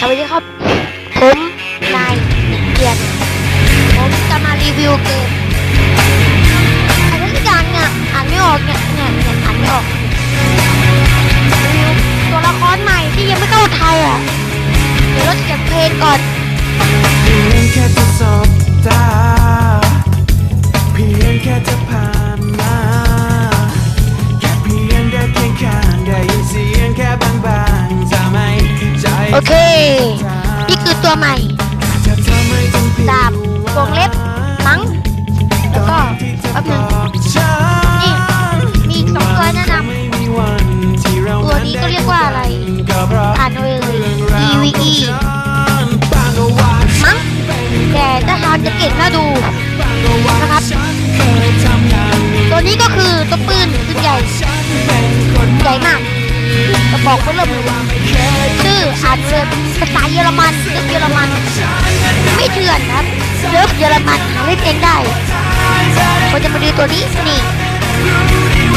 สวัสดีครับ ผมนายเกียรติผมจะมารีวิวเกมอะไรสักอย่างเนี่ยอ่านไม่ออกเนี่ยเนี่ยเนี่ยอ่านไม่ออกรีวิวตัวละครใหม่ที่ยังไม่เข้าไทยอะเดี๋ยวเราจะเก็บเพลงก่อนเพียงแค่จะสบตาเพียงแค่จะผ่าน ใหม่ดาบวงเล็บมั้งแล้วก็แป๊บนึงนี่มีอีกสองตัวแนะนำตัวนี้ก็เรียกว่าอะไรอ่านเอาเลย EVE มั้งแต่ถ้าทาจะเก่งน่าดูนะครับตัวนี้ก็คือตัวปืนปืนใหญ่ใหญ่มาก กระบอกก็เริ่มชื่ออานเลยภาษาเยอรมันเลิฟเยอรมัน ไม่เถื่อนครับเลิฟเยอรมันหาเล่นเองได้เราจะมาดูตัวนี้นี่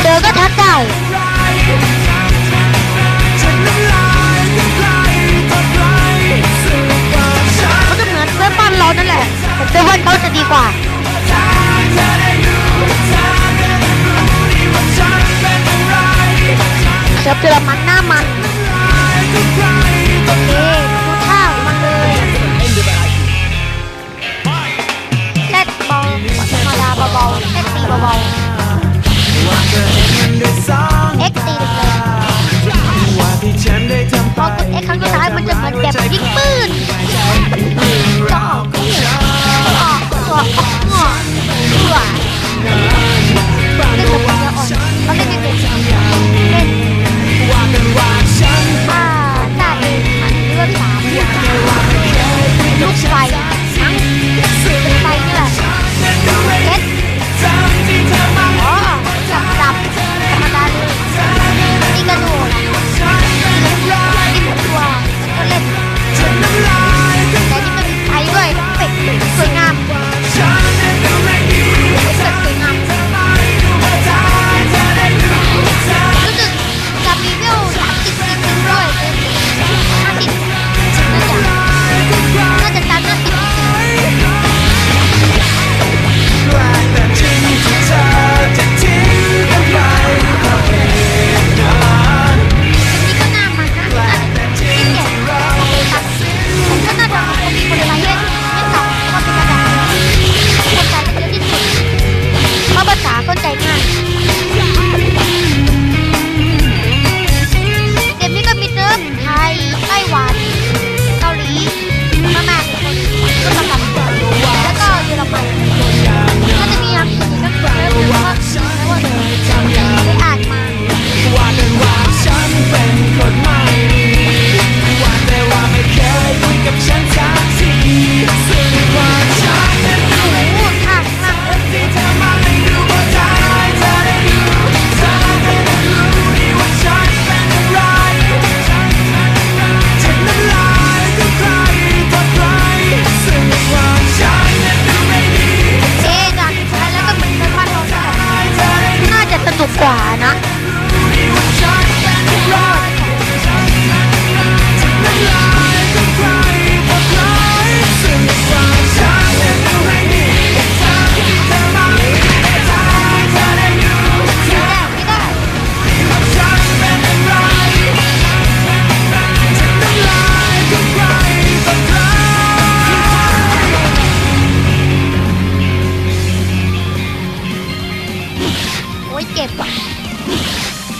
เจอก็ทักได้มันก็เหมือนเซิร์ฟบ้านเรานั่นแหละแต่เซิร์ฟบ้านเขาจะดีกว่า เซิร์ฟเยอรมันหน้ามันโอเคดูท่าของมันเลยแซดเบาธรรมดาเบาๆแซดตีเบาๆเอ็กตีเลยว่าที่ฉันได้ทำพอกด X ครั้งสุดท้ายมันจะ เจ็บ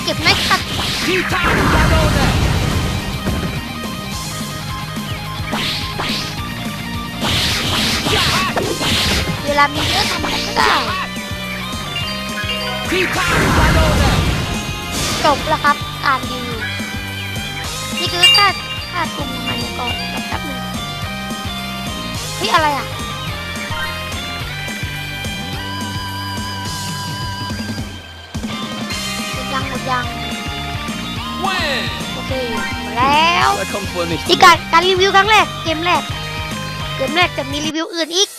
เจ็บไม่ขัดเวลามีเรื่องทำอะไรก็ได้จบแล้วครับการรีวิวนี่คือค่าค่าตุงมันก่อนแป๊บนึงเฮ้ยอะไรอะ ยังหมดยังโอเคหมดแล้ว Da kommt wohl nicht. นี่การการรีวิวครั้งแรกเกมแรกเกมแรกจะมีรีวิวอื่นอีก